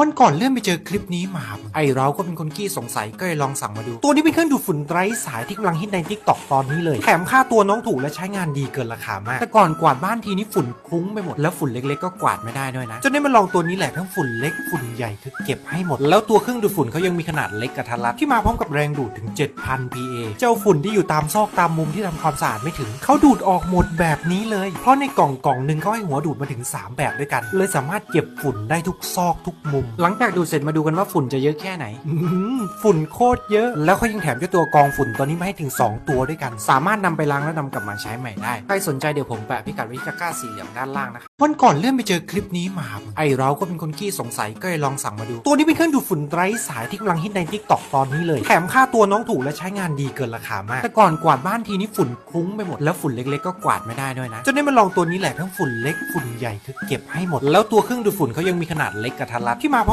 วันก่อนเลื่อนไปเจอคลิปนี้มา ไอเราก็เป็นคนขี้สงสัยก็เลยลองสั่งมาดู ตัวนี้เป็นเครื่องดูดฝุ่นไร้สายที่กำลังฮิตในทิกตอกตอนนี้เลย แถมค่าตัวน้องถูกและใช้งานดีเกินราคามาก แต่ก่อนกวาดบ้านทีนี้ฝุ่นคลุ้งไปหมด แล้วฝุ่นเล็กๆก็กวาดไม่ได้ด้วยนะ จนได้มาลองตัวนี้แหละทั้งฝุ่นเล็กฝุ่นใหญ่คือเก็บให้หมด แล้วตัวเครื่องดูดฝุ่นเขายังมีขนาดเล็กกระทัดรัดที่มาพร้อมกับแรงดูดถึง 7,000 PA เจ้าฝุ่นที่อยู่ตามซอกตามมุมที่ทำความสะอาดไม่ถึงเขาดูดออกหมดแบบนี้เลย เพราะในกล่องกล่องหนึ่งเขาให้หัวดูดมาถึง 3 แบบด้วยกัน เลยสามารถเก็บฝุ่นได้ทุกซอกทุกมุมหลังจากดูดเสร็จมาดูกันว่าฝุ่นจะเยอะแค่ไหนอื้อหือฝุ่นโคตรเยอะ แล้วเขายังแถมเจ้าตัวกรองฝุ่นตัวนี้มาให้ถึง 2 ตัวด้วยกัน สามารถนำไปล้างและนำกลับมาใช้ใหม่ได้ ใครสนใจเดี๋ยวผมแปะพิกัดไวิตะกร้าสีเหลืองด้านล่างนะครับวันก่อนเลื่อนไปเจอคลิปนี้มา ไอเราก็เป็นคนขี้สงสัยก็เลยลองสั่งมาดู ตัวนี้เป็นเครื่องดูดฝุ่นไร้สายที่กำลังฮิตในทิกตอกตอนนี้เลย แถมค่าตัวน้องถูกและใช้งานดีเกินราคามาก แต่ก่อนกวาดบ้านทีนี้ฝุ่นคุ้งไปหมด แล้วฝุ่นเล็กๆก็กวาดไม่ได้ด้วยนะ จนได้มาลองตัวนี้แหละทั้งฝุ่นเล็กฝุ่นใหญ่คือเก็บให้หมด แล้วตัวเครื่องดูดฝุ่นเขายังมีขนาดเล็กกระทัดรัดที่มาพร้อม